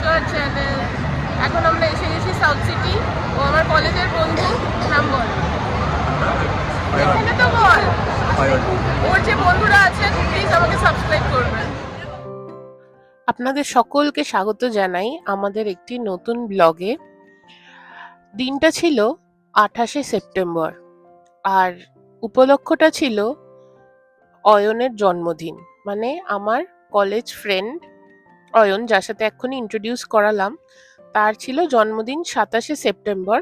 Back to channel এখন আমরা এসে গেছি সাউথ সিটি ও আমার কলেজের বন্ধু নাম বল এখানে তো বল। ওর যে বন্ধুরা আছেন প্লিজ আমাকে সাবস্ক্রাইব করবেন আপনাদের সকলকে স্বাগত জানাই আমাদের একটি নতুন ব্লগে। দিনটা ছিল আঠাশে সেপ্টেম্বর আর উপলক্ষটা ছিল অয়নের জন্মদিন। মানে আমার কলেজ ফ্রেন্ড অয়ন, যার সাথে এক্ষুনি ইন্ট্রোডিউস করালাম, তার ছিল জন্মদিন সাতাশে সেপ্টেম্বর।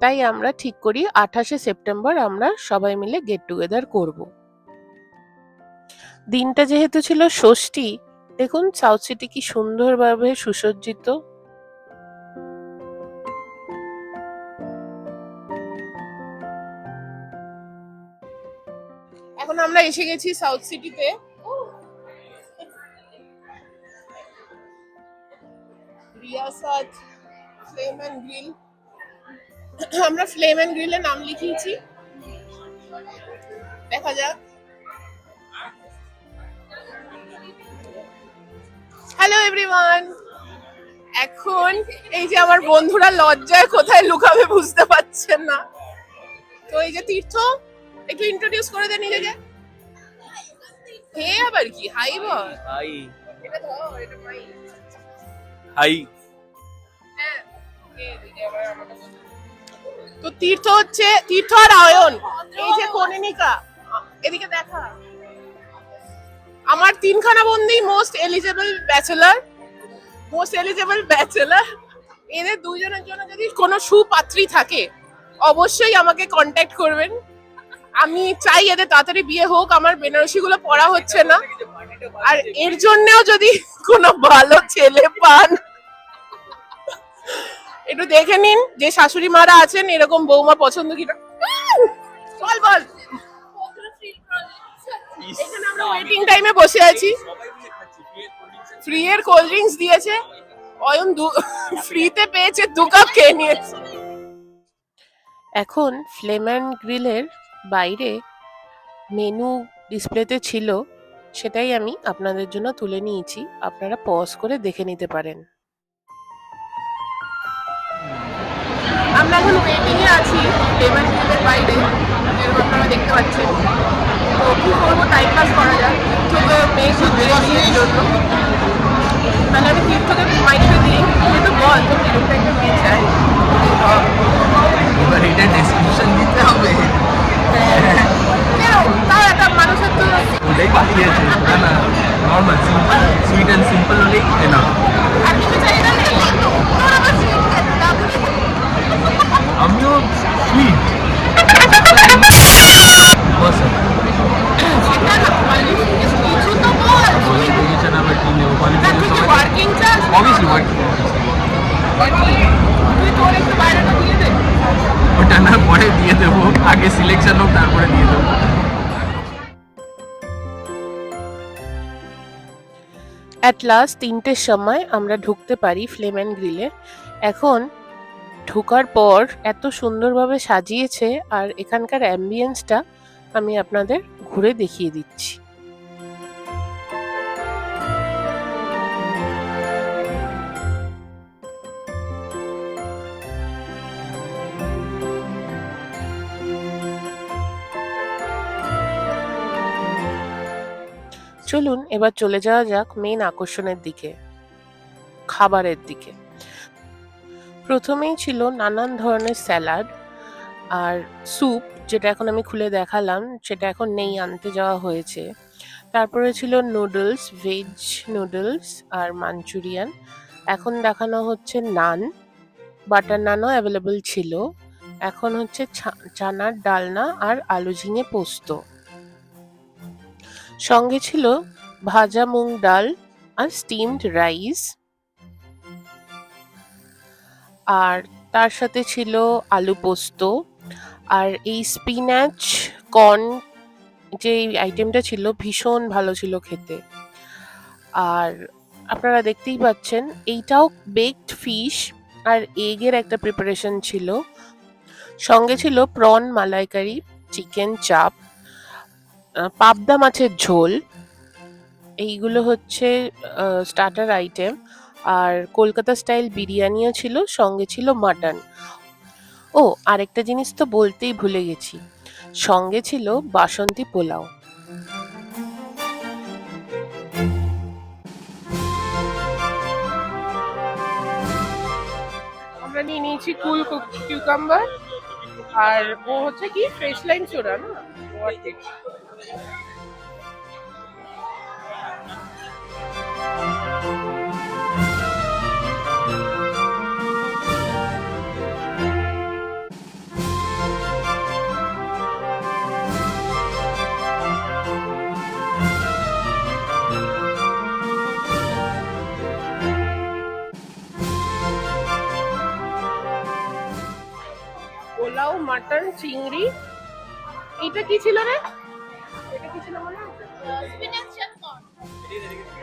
তাই আমরা ঠিক করি আঠাশে সেপ্টেম্বর আমরা সবাই মিলে গেট টুগেদার করব। দিনটা যেহেতু ছিল ষষ্ঠী, দেখুন সাউথ সিটি কি সুন্দরভাবে সুসজ্জিত। এখন আমরা এসে গেছি সাউথ সিটিতে রিয়াসাত ফ্লেম অ্যান্ড গ্রিল। আমরা ফ্লেম অ্যান্ড গ্রিলে নাম লিখিয়েছি। দেখা যাক। হ্যালো এভরিওয়ান এখন এই যে আমার বন্ধুরা লজ্জায় কোথায় লুকাবে বুঝতে পারছেন না। তো এই যে তীর্থ একটু ইন্ট্রোডিউস করে দে নিজেকে। হে আবার কি? হাই বল। হাই এটা ধর এটা মাই হাই। তো তীর্থ হচ্ছে তীর্থ আর আয়ন এই যে কনিনিকা এদিকে দেখা। আমার তিনখানা বন্ধি most eligible bachelor most eligible bachelor এদের দুজনের জন্য যদি কোনো সুপাত্রী থাকে, অবশ্যই আমাকে কন্ট্যাক্ট করবেন। আমি চাই এদের তাড়াতাড়ি বিয়ে হোক, আমার বেনারসিগুলো পড়া হচ্ছে না। আর এর জন্যও যদি কোনো ভালো ছেলে পান, একটু দেখে নিন যে শাশুড়ি মারা আছেন, এরকম বৌমা পছন্দ কিনা বল বল। আমরা ওয়েটিং টাইমে বসে আছি। ফ্রি এর কোল্ড ড্রিঙ্কস দিয়েছে। অয়ন দু ফ্রিতে পেয়েছে দু কাপ খেয়ে নিয়েছে। এখন ফ্লেম অ্যান্ড গ্রিলের বাইরে মেনু ডিসপ্লেতে ছিল সেটাই আমি আপনাদের জন্য তুলে নিয়েছি। আপনারা পজ করে দেখে নিতে পারেন। আমরা এখন ওয়েটিং এ আছি লেমন গ্রিলের বাইরে। যেরকম আপনারা দেখতে পাচ্ছেন। তো কি করব টাইম পাস করা যায় তোকে মেয়ে জন্য। তাহলে আমি তীর্থকে মাইকটা দিই কিন্তু বল তো কীরকম একটা মেয়ে চাই এবার এটা ডেসক্রিপশন দিতে হবে। কেন তাও একটা মানুষের তো ওটাই পাঠিয়েছে না না normal simple sweet and simple হলেই এনাফ আর কিছু চাই না তোর আবার sweet খেতে দাও। আমিও সুইট কোয়ালিফিকেশন working। ওটা না পরে দিয়ে দেবো। আগে সিলেকশন হোক তারপরে দিয়ে দেবো। অ্যাট লাস্ট তিনটের সময় আমরা ঢুকতে পারি ফ্লেম অ্যান্ড গ্রিলে এখন ঢোকার পর এত সুন্দরভাবে সাজিয়েছে আর এখানকার অ্যাম্বিয়েন্সটা আমি আপনাদের ঘুরে দেখিয়ে দিচ্ছি। চলুন এবার চলে যাওয়া যাক মেন আকর্ষণের দিকে, খাবারের দিকে। প্রথমেই ছিল নানান ধরনের স্যালাড আর স্যুপ, যেটা এখন আমি খুলে দেখালাম, সেটা এখন নেই, আনতে যাওয়া হয়েছে। তারপরে ছিল নুডলস ভেজ নুডলস আর মাঞ্চুরিয়ান। এখন দেখানো হচ্ছে নান, বাটার নানও অ্যাভেলেবল ছিল। এখন হচ্ছে চানার ডালনা আর আলু ঝিঙে পোস্ত। সঙ্গে ছিল ভাজা মুগ ডাল আর স্টিমড রাইস আর তার সাথে ছিল আলু পোস্ত। আর এই স্পিনাচ কর্ন যে আইটেমটা ছিল ভীষণ ভালো ছিল খেতে। আর আপনারা দেখতেই পাচ্ছেন, এইটাও বেকড ফিশ আর এগের একটা প্রিপারেশন ছিল। সঙ্গে ছিল প্রন মালাইকারি চিকেন চাপ পাবদা মাছের ঝোল, এইগুলো হচ্ছে স্টার্টার আইটেম আর কলকাতা স্টাইল বিরিয়ানিও ছিল, সঙ্গে ছিল মাটন ও, আরেকটা জিনিস তো বলতেই ভুলে গেছি, সঙ্গে ছিল বাসন্তী পোলাও। আমরা নিয়ে নিয়েছি কুল কিউকাম্বার আর ও হচ্ছে কি ফ্রেশ লাইন চোরা না। পোলাও মাটন চিংড়ি। এটা কি ছিল রে?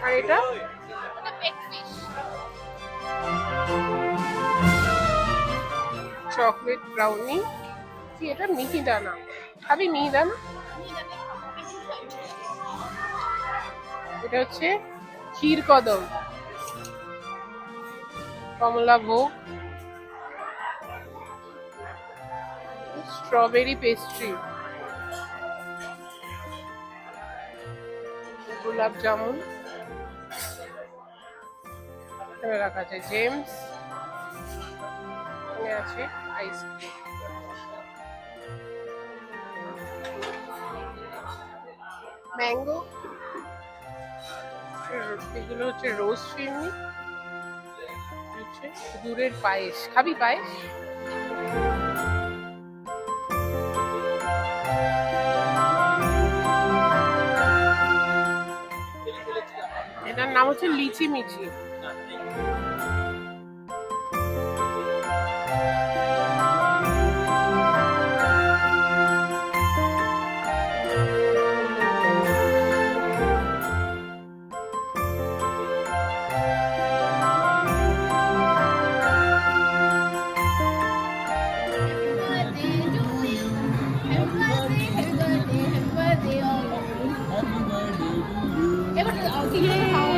আর এটা? চকলেট ব্রাউনি কি এটা মিহি দানা। খাবি মিহি দানা? এটা হচ্ছে ক্ষীর কদম। কমলা ভোগ। স্ট্রবেরি পেস্ট্রি গোলাপ জামুন। এখানে রাখা আছে জেমস। এখানে আছে আইসক্রিম ম্যাঙ্গো এগুলো হচ্ছে রোজ ফিরনি হচ্ছে দুধের পায়েস। খাবি পায়েস? নাম হচ্ছে লিচি মিচি।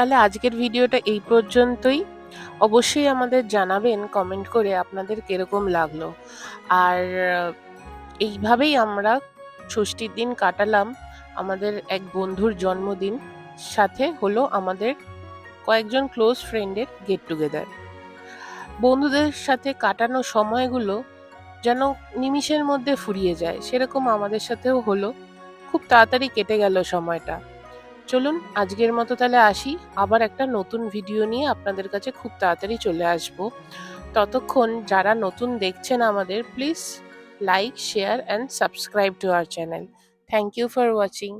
তাহলে আজকের ভিডিওটা এই পর্যন্তই। অবশ্যই আমাদের জানাবেন কমেন্ট করে আপনাদের কীরকম লাগল। আর, এইভাবেই আমরা ষষ্ঠীর দিন কাটালাম। আমাদের এক বন্ধুর জন্মদিন, সাথে হলো আমাদের কয়েকজন ক্লোজ ফ্রেন্ডের গেট টুগেদার বন্ধুদের সাথে কাটানো সময়গুলো যেন নিমিষের মধ্যে ফুরিয়ে যায়, সেরকম আমাদের সাথেও হলো। খুব তাড়াতাড়ি কেটে গেল সময়টা। চলুন আজকের মতো তাহলে আসি। আবার একটা নতুন ভিডিও নিয়ে আপনাদের কাছে খুব তাড়াতাড়ি চলে আসব। ততক্ষণ যারা নতুন দেখছেন আমাদের please like share and subscribe to our channel thank you for watching